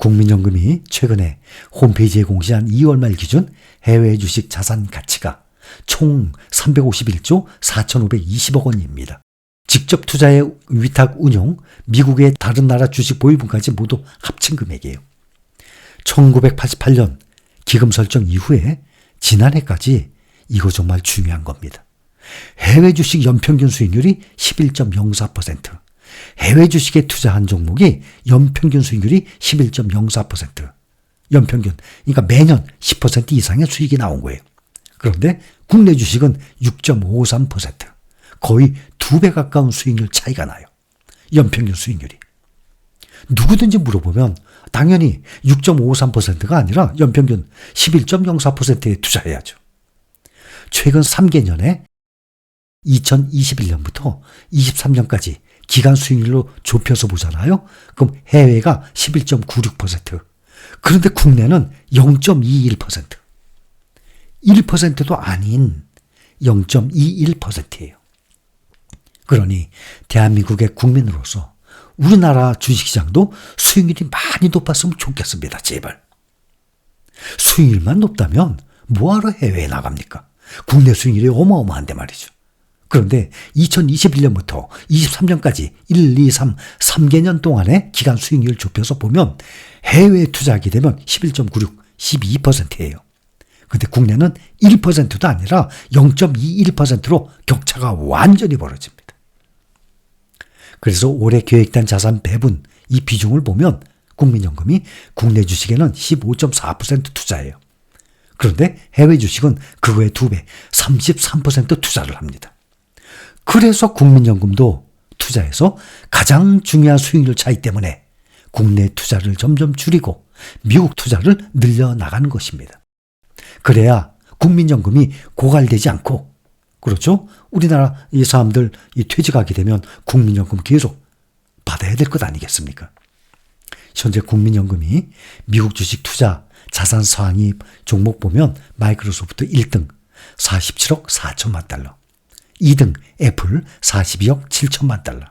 국민연금이 최근에 홈페이지에 공시한 2월 말 기준 해외 주식 자산 가치가 총 351조 4,520억 원입니다. 직접 투자의 위탁 운용, 미국의 다른 나라 주식 보유분까지 모두 합친 금액이에요. 1988년 기금 설정 이후에 지난해까지 이거 정말 중요한 겁니다. 해외 주식 연평균 수익률이 11.04%, 해외 주식에 투자한 종목이 연평균 수익률이 11.04%, 연평균, 그러니까 매년 10% 이상의 수익이 나온 거예요. 그런데 국내 주식은 6.53%, 거의 두 배 가까운 수익률 차이가 나요. 연평균 수익률이. 누구든지 물어보면 당연히 6.53%가 아니라 연평균 11.04%에 투자해야죠. 최근 3개년에 2021년부터 23년까지 기간 수익률로 좁혀서 보잖아요. 그럼 해외가 11.96%. 그런데 국내는 0.21%. 1%도 아닌 0.21%예요. 그러니 대한민국의 국민으로서 우리나라 주식시장도 수익률이 많이 높았으면 좋겠습니다. 제발. 수익률만 높다면 뭐하러 해외에 나갑니까? 국내 수익률이 어마어마한데 말이죠. 그런데 2021년부터 23년까지 1, 2, 3, 3개년 동안의 기간 수익률 좁혀서 보면 해외에 투자하게 되면 11.96, 12%예요. 근데 국내는 1%도 아니라 0.21%로 격차가 완전히 벌어집니다. 그래서 올해 계획된 자산 배분 이 비중을 보면 국민연금이 국내 주식에는 15.4% 투자해요. 그런데 해외 주식은 그거의 두 배, 33% 투자를 합니다. 그래서 국민연금도 투자에서 가장 중요한 수익률 차이 때문에 국내 투자를 점점 줄이고 미국 투자를 늘려나가는 것입니다. 그래야 국민연금이 고갈되지 않고 그렇죠? 우리나라 이 사람들 이 퇴직하게 되면 국민연금 계속 받아야 될 것 아니겠습니까? 현재 국민연금이 미국 주식 투자 자산 상위 종목 보면 마이크로소프트 1등 47억 4천만 달러, 2등 애플 42억 7천만 달러.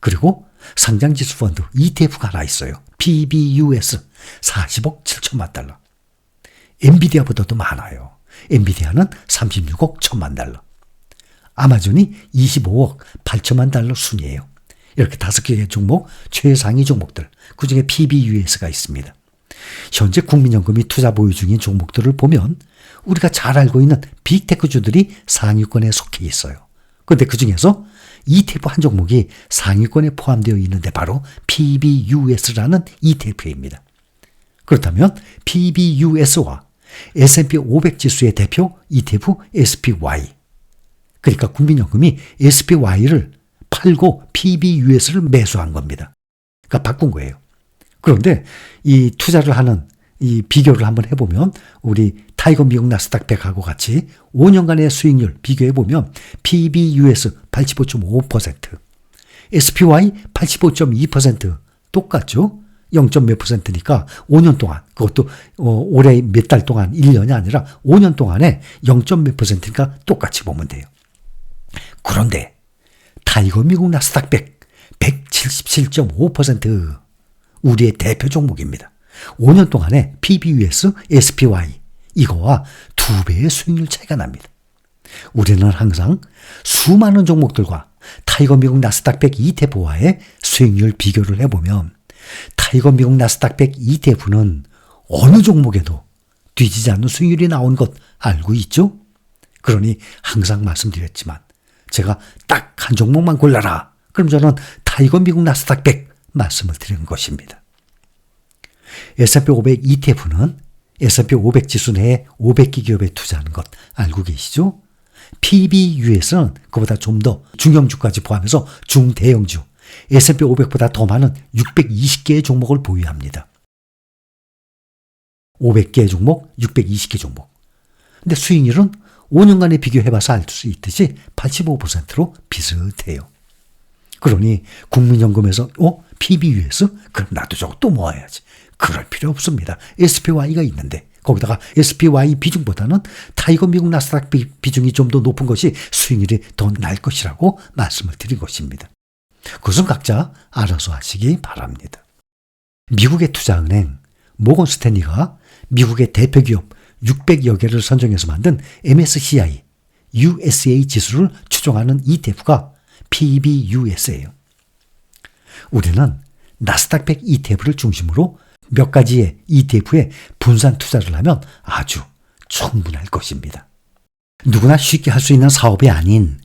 그리고 상장지수 펀드 ETF가 하나 있어요. PBUS 40억 7천만 달러. 엔비디아보다도 많아요. 엔비디아는 36억 1천만 달러. 아마존이 25억 8천만 달러 순이에요. 이렇게 다섯 개의 종목, 최상위 종목들, 그 중에 PBUS가 있습니다. 현재 국민연금이 투자 보유 중인 종목들을 보면 우리가 잘 알고 있는 빅테크주들이 상위권에 속해 있어요. 그런데 그 중에서 ETF 한 종목이 상위권에 포함되어 있는데 바로 PBUS라는 ETF입니다. 그렇다면 PBUS와 S&P 500 지수의 대표 ETF SPY. 그러니까 국민연금이 SPY를 팔고 PBUS를 매수한 겁니다. 그러니까 바꾼 거예요. 그런데 이 투자를 하는 이 비교를 한번 해보면 우리 타이거 미국 나스닥 100하고 같이 5년간의 수익률 비교해보면 PBUS 85.5%, SPY 85.2% 똑같죠? 0. 몇 퍼센트니까 5년 동안 그것도 어, 올해 몇 달 동안 1년이 아니라 5년 동안에 0. 몇 퍼센트니까 똑같이 보면 돼요. 그런데 타이거 미국 나스닥 100 177.5% 우리의 대표 종목입니다. 5년 동안에 PBUS, SPY 이거와 두 배의 수익률 차이가 납니다. 우리는 항상 수많은 종목들과 타이거 미국 나스닥 100 ETF와의 수익률 비교를 해보면 타이거 미국 나스닥 100 ETF는 어느 종목에도 뒤지지 않는 수익률이 나온 것 알고 있죠? 그러니 항상 말씀드렸지만 제가 딱 한 종목만 골라라. 그럼 저는 타이거 미국 나스닥 100 말씀을 드리는 것입니다. S&P 500 ETF는 S&P 500 지수 내에 500개 기업에 투자하는 것 알고 계시죠? PBUS는 그보다 좀 더 중형주까지 포함해서 중대형주, S&P 500보다 더 많은 620개의 종목을 보유합니다. 500개의 종목, 620개 종목. 근데 수익률은 5년간에 비교해봐서 알 수 있듯이 85%로 비슷해요. 그러니 국민연금에서 어 PBUS 그럼 나도 또 모아야지. 그럴 필요 없습니다. SPY가 있는데 거기다가 SPY 비중보다는 타이거 미국 나스닥 비중이 좀 더 높은 것이 수익률이 더 날 것이라고 말씀을 드린 것입니다. 그것은 각자 알아서 하시기 바랍니다. 미국의 투자은행 모건 스탠리가 미국의 대표 기업 600여 개를 선정해서 만든 MSCI USA 지수를 추종하는 ETF가 PBUS예요. 우리는 나스닥 100 ETF를 중심으로 몇 가지의 ETF에 분산 투자를 하면 아주 충분할 것입니다. 누구나 쉽게 할 수 있는 사업이 아닌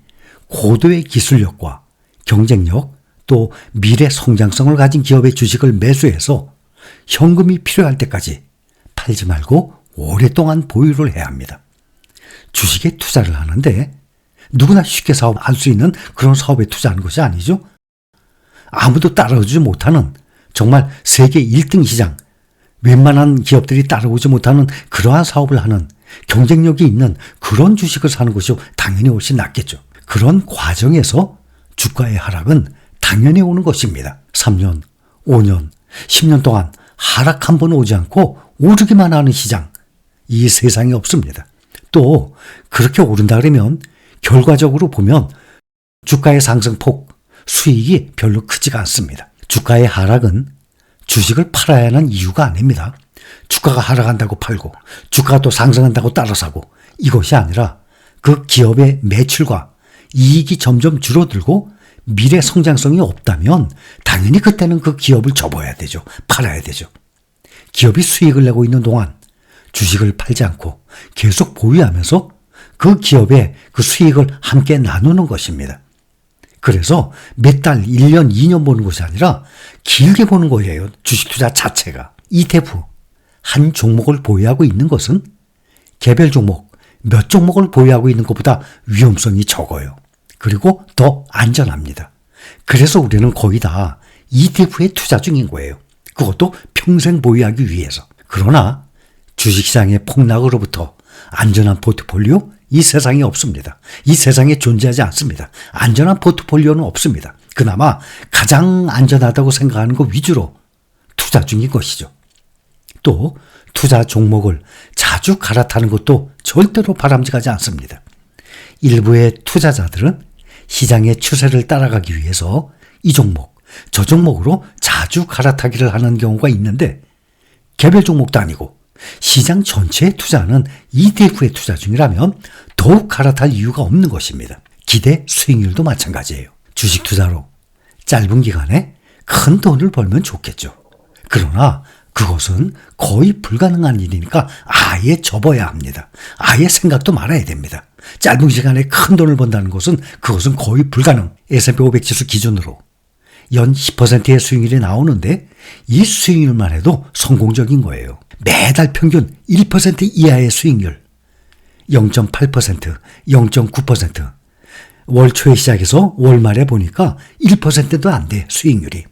고도의 기술력과 경쟁력 또 미래 성장성을 가진 기업의 주식을 매수해서 현금이 필요할 때까지 팔지 말고 오랫동안 보유를 해야 합니다. 주식에 투자를 하는데 누구나 쉽게 사업 할 수 있는 그런 사업에 투자하는 것이 아니죠. 아무도 따라오지 못하는 정말 세계 1등 시장, 웬만한 기업들이 따라오지 못하는 그러한 사업을 하는 경쟁력이 있는 그런 주식을 사는 것이 당연히 훨씬 낫겠죠. 그런 과정에서 주가의 하락은 당연히 오는 것입니다. 3년, 5년, 10년 동안 하락 한 번 오지 않고 오르기만 하는 시장. 이 세상에 없습니다. 또 그렇게 오른다 그러면 결과적으로 보면 주가의 상승폭, 수익이 별로 크지가 않습니다. 주가의 하락은 주식을 팔아야 하는 이유가 아닙니다. 주가가 하락한다고 팔고 주가가 또 상승한다고 따라 사고 이것이 아니라 그 기업의 매출과 이익이 점점 줄어들고 미래 성장성이 없다면 당연히 그때는 그 기업을 접어야 되죠. 팔아야 되죠. 기업이 수익을 내고 있는 동안 주식을 팔지 않고 계속 보유하면서 그 기업의 그 수익을 함께 나누는 것입니다. 그래서 몇 달, 1년, 2년 보는 것이 아니라 길게 보는 거예요. 주식 투자 자체가. ETF 한 종목을 보유하고 있는 것은 개별 종목 몇 종목을 보유하고 있는 것보다 위험성이 적어요. 그리고 더 안전합니다. 그래서 우리는 거의 다 ETF에 투자 중인 거예요. 그것도 평생 보유하기 위해서. 그러나 주식시장의 폭락으로부터 안전한 포트폴리오 이 세상에 없습니다. 이 세상에 존재하지 않습니다. 안전한 포트폴리오는 없습니다. 그나마 가장 안전하다고 생각하는 것 위주로 투자 중인 것이죠. 또 투자 종목을 자주 갈아타는 것도 절대로 바람직하지 않습니다. 일부의 투자자들은 시장의 추세를 따라가기 위해서 이 종목, 저 종목으로 자주 갈아타기를 하는 경우가 있는데 개별 종목도 아니고 시장 전체에 투자하는 ETF에 투자 중이라면 더욱 갈아탈 이유가 없는 것입니다. 기대 수익률도 마찬가지예요. 주식 투자로 짧은 기간에 큰 돈을 벌면 좋겠죠. 그러나 그것은 거의 불가능한 일이니까 아예 접어야 합니다. 아예 생각도 말아야 됩니다. 짧은 시간에 큰 돈을 번다는 것은 그것은 거의 불가능. S&P 500 지수 기준으로 연 10%의 수익률이 나오는데 이 수익률만 해도 성공적인 거예요. 매달 평균 1% 이하의 수익률. 0.8%, 0.9%. 월 초에 시작해서 월 말에 보니까 1%도 안 돼, 수익률이.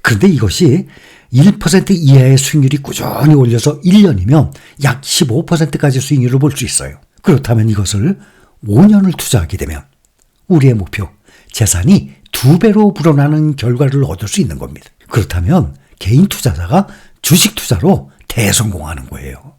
그런데 이것이 1% 이하의 수익률이 꾸준히 올려서 1년이면 약 15%까지 수익률을 볼 수 있어요. 그렇다면 이것을 5년을 투자하게 되면 우리의 목표, 재산이 두 배로 불어나는 결과를 얻을 수 있는 겁니다. 그렇다면 개인 투자자가 주식 투자로 대성공하는 거예요.